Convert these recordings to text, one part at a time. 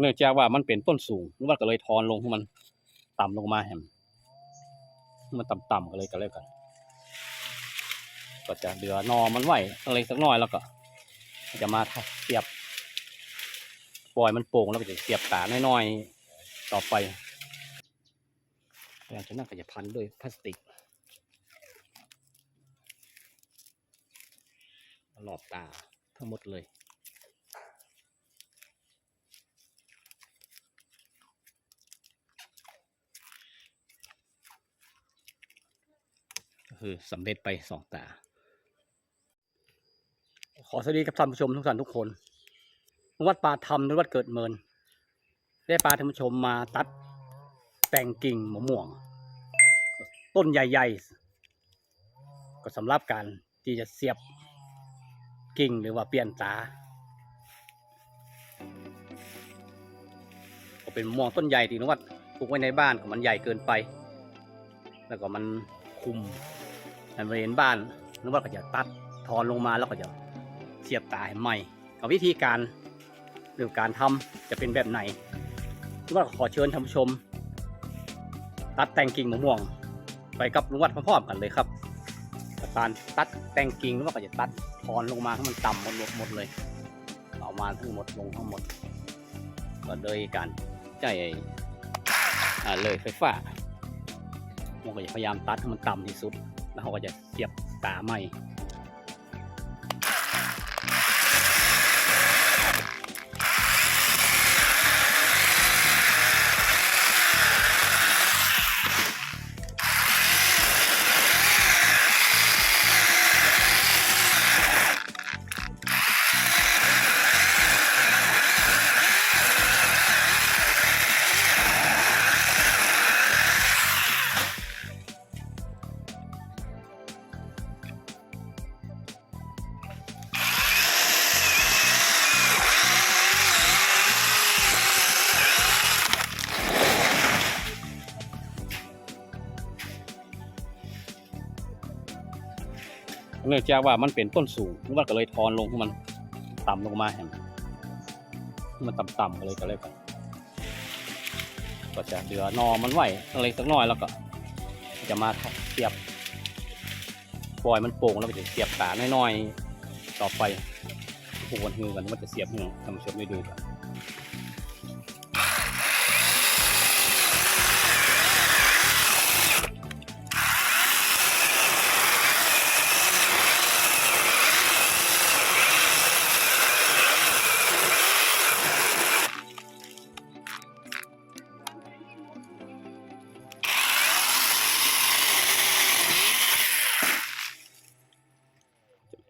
เนื่องจากว่ามันเป็นต้นสูงนวัดก็เลยทอนลงให้มันต่ำลงมาแฮมมันต่ำๆก็เลยก็เลยกัน ก็จะเหลือนอมันไหวสักเล็กสักน้อยแล้วก็ จะมาเสียบปล่อยมันโป่งแล้วก็จะเสียบตาน้อยๆต่อไปหลังจากนั้นก็จะพันด้วยพลาสติกรอบตาทั้งหมดเลย คือสำเร็จไปสองตา ขอสวัสดีกับท่านผู้ชมทุกท่านทุกคน วัดป่าธรรมหรือวัดเกิดเมิน ได้ปลาท่านผู้ชมมาตัดแต่งกิ่งมะม่วง ต้นใหญ่ ๆ ก็สำหรับการที่จะเสียบกิ่งหรือว่าเปลี่ยนตาก็เป็นมะม่วงต้นใหญ่ที่นวัดปลูกไว้ในบ้านก็มันใหญ่เกินไป แล้วก็มันคุม ในบริเวณบ้านนวัดก็จะตัดทอนลงมาแล้วก็จะเสียบตาให้ใหม่กับวิธีการหรือการทำจะเป็นแบบไหนนวัดก็ขอเชิญท่านผู้ชม ตัดแต่งกิ่งมะม่วง ไปกับนวัดพร้อมๆกันเลยครับการตัดแต่งกิ่งนวัดก็จะตัดทอนลงมาให้มันต่ำหมดหมดหมดเลยเอามาทั้งหมดลงทั้งหมด ก็โดยการใช้อ่เลยไฟฟ้าผมก็จะพยายามตัดให้มันต่ำที่สุด แล้วเขาก็จะเสียบตาใหม่ เนื่องจากว่ามันเป็นต้นสูงนวัดก็เลยทอนลงให้มันต่ำลงมาแฮมให้มันต่ำๆก็เลยก็เลยกันก็จะเหลือนอมันไหวสักเล็กสักน้อยแล้วก็ จะมาเสียบปล่อยมันโป่งแล้วก็จะเสียบตาน้อยๆต่อไปผูกกันฮือกันว่าจะเสียบให้ท่านผู้ชมได้ดูกัน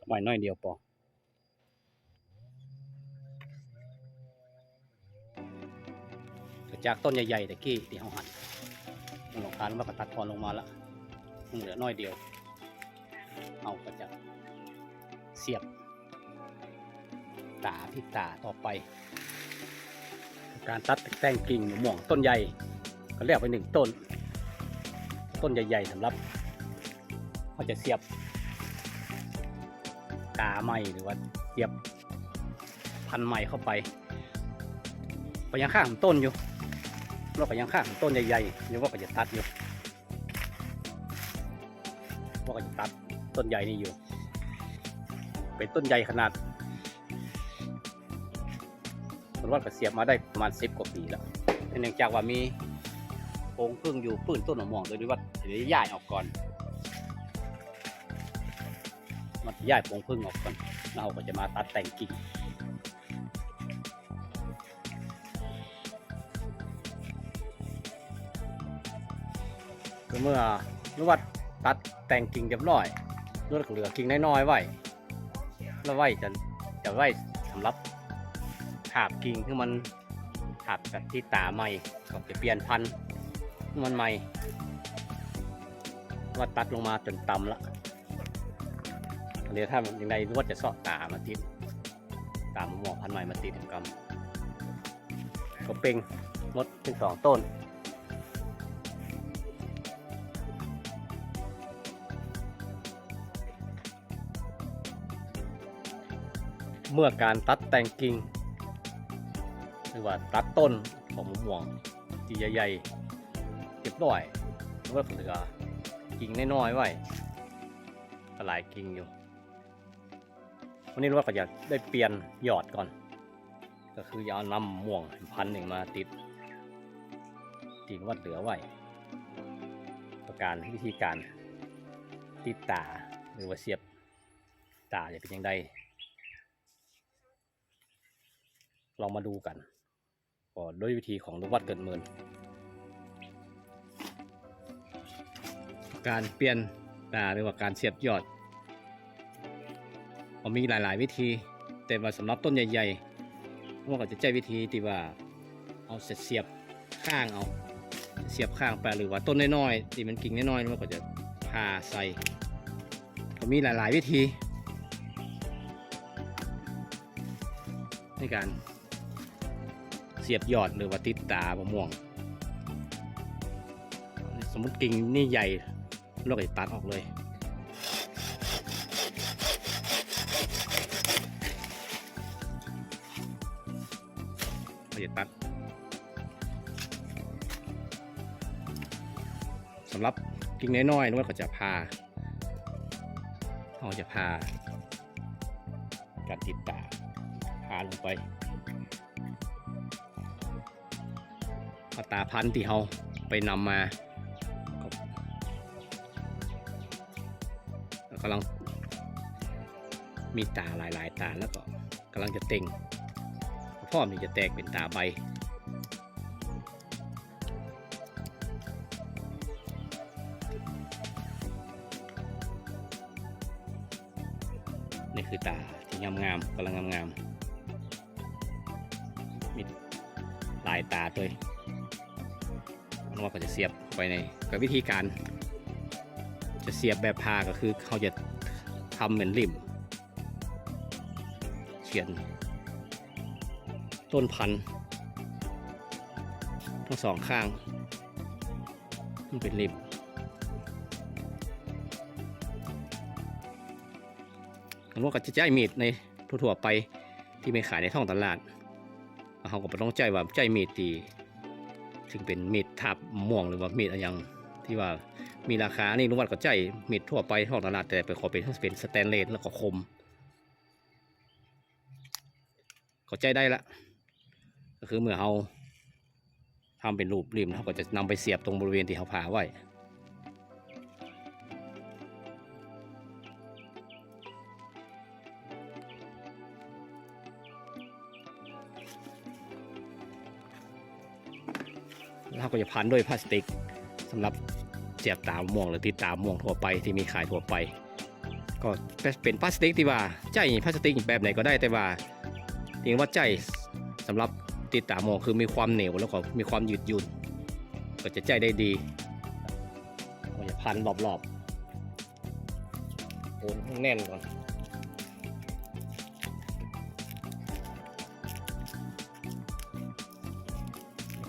ไว้น้อยเดียวพอจากต้นใหญ่ๆแต่กี้ที่เขาหั่นมันลงคานมันก็ตัดทอนลงมาล้วมันเหลือน้อยเดียว เอาก็จะเสียบ ตาที่ตาต่อไป การตัดแต่งกิ่งมะม่วงต้นใหญ่ก็เรียกไปหนึ่งต้น ต้นใหญ่ๆสำหรับเขาจะเสียบ กาใหม่หรือว่าเสียบพันใหม่เข้าไปก็ยังข้างของต้นอยู่เราก็ยังข้างของต้นใหญ่ๆยังว่าก็จะตัดอยู่ว่าก็จะตัดต้นใหญ่นี่อยู่ เป็นต้นใหญ่ขนาดผมว่าก็เสียบมาได้ประมาณสิบกว่าปีแล้วแต่เนื่องจากว่ามีโพรงพึ่งอยู่ปื้นต้นมะม่วงโดยที่ว่าเดี๋ยวยายออกก่อน มันย้ายพรงพึ่งออกก่อนแล้วเราก็จะมาตัดแต่งกิ่งก็เมื่อนวดตัดแต่งกิ่งเรียบร้อยนวดเหลือกิ่งน้อยๆไว้แล้วไว้จะจะไว้สำหรับถาบกิ่งที่มันถาบกับที่ตาใหม่ก็จะเปลี่ยนพันธุ์มันใหม่ว่าตัดลงมาจนต่ำละ เดี๋ยวถ้าอย่างไรนวดจะเสาะตามาติด ตามหมอพันใหม่มาติดถึงกำก็เป็นมดเป็นสองต้นเมื่อการตัดแต่งกิ่งคือว่าตัดต้นของมะม่วงที่ใหญ่ๆเก็บด้อยแล้วก็เหลือกิ่งน้อยๆไว้ก็หลายกิ่งอยู่ วันนี้รู้ว่าก็อยากได้เปลี่ยนยอดก่อน ก็คือจะเอานำม่วงพันหนึ่งมาติดติดวัดเหลือไว้ ประการวิธีการติดตาหรือว่าเสียบตาจะเป็นยังไงลองมาดูกันก็ด้วยวิธีของลุงวัดเกิดเมิน การเปลี่ยนตาหรือว่าการเสียบยอด ก็มีหลาย ๆ วิธี แต่ว่าสำหรับต้นใหญ่ๆผมก็จะใช้วิธีที่ว่าเอาเสียบข้างเอา เสียบข้างไปหรือว่าต้นน้อยๆที่มันกิ่งน้อยๆมันก็จะพาใส่ก็มีหลายๆ วิธี ในการเสียบยอดหรือว่าติดตามะม่วง สมมติกิ่งนี่ใหญ่เราก็จะตัดออกเลย เราจะตัดสำหรับกิ่งน้อยๆนวดก็จะพาเราจะพาการติดตาพาลงไปอาตาพันธุ์ที่เราไปนำมาก็กำลังมีตาหลายๆ ตาแล้วก็กำลังจะเต่ง พร้อมที่จะแตกเป็นตาใบ นี่คือตาที่งามๆกำลังงามๆมีลายตาด้วยมันว่าก็จะเสียบไปในกับวิธีการ จะเสียบแบบพาก็คือเขาจะทำเหมือนริมเฉียน ต้นพันธุ์ทั้งสองข้างมันเป็นริมผมว่าก็จะใช้มีดในทั่วๆไปที่ไม่ขายในท้องตลาดเขาก็บ่ต้องใจว่าใจมีดตีถึงเป็นมีดทับม่วงหรือว่ามีดอะไรอย่างที่ว่ามีราคา นี่ลุงวัดก็ใจมีดทั่วไปท้องตลาดแต่ไปขอเป็นทั้งเป็นสแตนเลสแล้วก็คม ก็ใจได้ละ ก็คือเมื่อเราทำเป็นรูปริมเราก็จะนำไปเสียบตรงบริเวณที่เขาผ่าไว้แล้วเราก็จะพันด้วยพลาสติกสำหรับเสียบตามม่วงหรือติดตามม่วงทั่วไปที่มีขายทั่วไป ก็เป็นพลาสติกที่ว่าใจพลาสติกแบบไหนก็ได้แต่ว่าเรียกว่าใจสำหรับ ติดตามะม่วงคือมีความเหนียวแล้วก็มีความยืดหยุ่น ก็จะใจได้ดีก็จะพันรอบๆโอนให้แน่นก่อน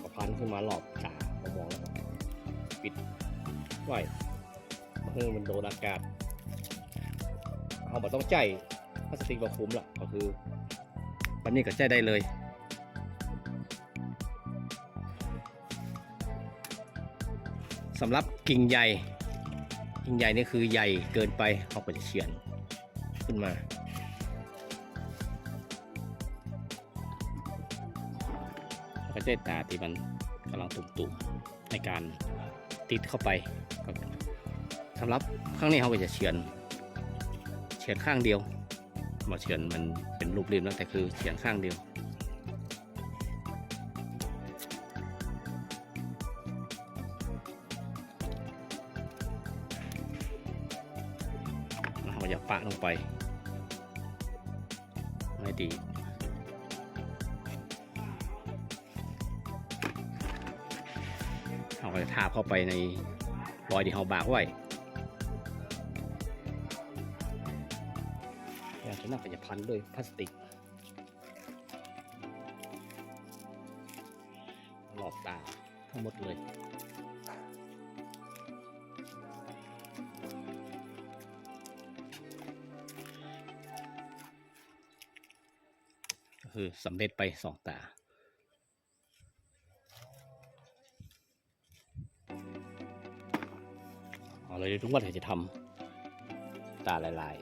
ก็พันขึ้นมาหลอบตามมองแล้วปิดไว้เพื่อมันโดนอากาศเอาแบบต้องใจพลาสติกมาคุมละก็คือวันนี้ก็ใจได้เลย สำหรับกิ่งใหญ่กิ่งใหญ่นี่คือใหญ่เกินไปเขาก็จะเฉียนขึ้นมาแล้วก็ใช้ตาที่มันกำลังตุ่มๆในการติดเข้าไปสำหรับข้างนี้เขาก็จะเฉือนเฉือนข้างเดียวมาเฉือนมันเป็นรูปริมแล้วแต่คือเฉือนข้างเดียว แล้วเราก็จะปะลงไป ไม่ดีเราจะทาบเข้าไปในรอยที่เราบากไว้แล้วจะน่าก็จะพันด้วยพลาสติกรอบตาทั้งหมดเลยือสำเร็จไปสองตา เอาเลยทุกวันจะทำตาลาย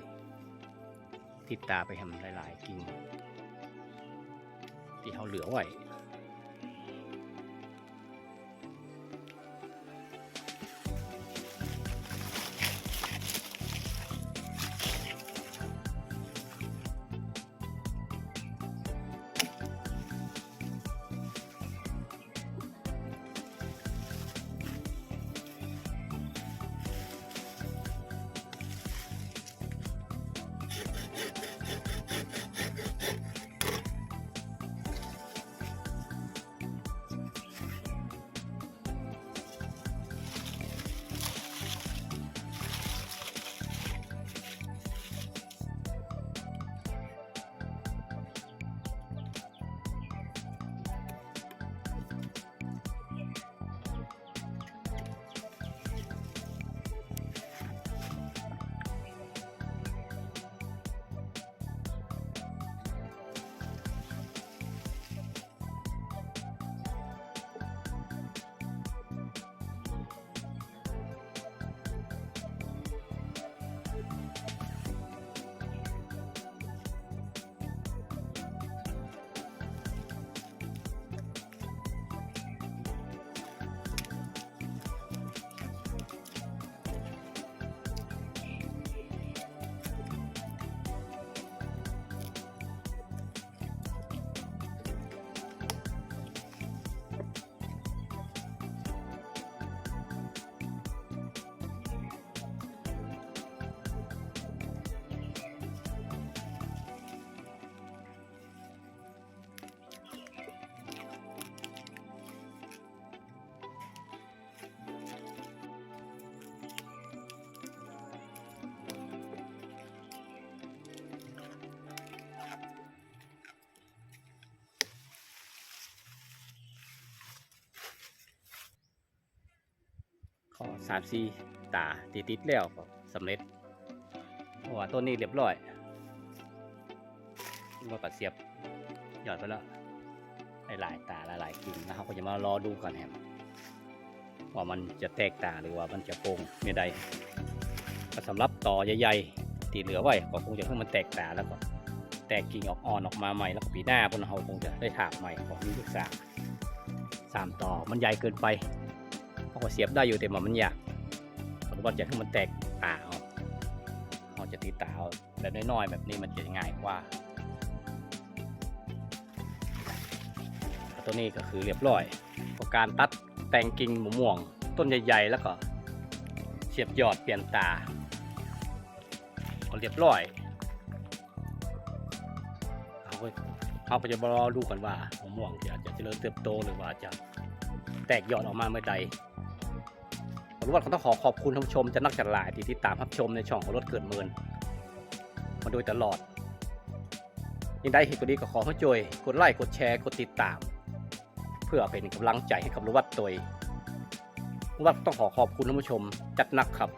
ๆ ติดตาไปทำลายๆกิ่งที่เขาเหลือไว้ สามสี่ตาติดติดแล้วก็สำเร็จว่าต้นนี้เรียบร้อยว่าก็เสียบหยอดไปแล้วหลายตาหลายๆกิ่งนะครับก็จะมารอดูกันแฮมว่ามันจะแตกตาหรือว่ามันจะโป่งไม่ได้ก็สำหรับต่อใหญ่ๆที่เหลือไว้ก็คงจะเพิ่งมันแตกตาแล้วก็แตกกิ่งออกอ่อนออกมาใหม่แล้วก็ปีหน้าพวกเราคงจะได้ถากใหม่ของนี้ศึกษาสามต่อมันใหญ่เกินไป ก็เสียบได้อยู่แต่ว่ามันยากผมว่าจะให้มันแตกตาเอาเราจะตีตาเอาแบบน้อยๆแบบนี้มันจะง่ายกว่า ตัวนี้ก็คือเรียบร้อยขอการตัดแต่งกิ่งมะม่วง ต้นใหญ่ๆแล้วก็เสียบยอดเปลี่ยนตาก็เรียบร้อยเอาไปเอาไปจะรอดูกันว่ามะม่วงจะจะเจริญเติบโตหรือว่าจะแตกยอดออกมาเมื่อใดุกว่าก็ต้องขอขอบคุณท่านผู้ชมจะนักจัดหลายที่ติดตามรับชมในช่องของรถเกิดเมินมาโดยตลอดยินได้เห็นก็ดีก็ขอให้ช่วยกดไลค์กดแชร์กดติดตาม เพื่อเป็นกำลังใจให้กับรวัตตัวรวัตต้องขอขอบคุณท่านผู้ชม จัดหนักครับ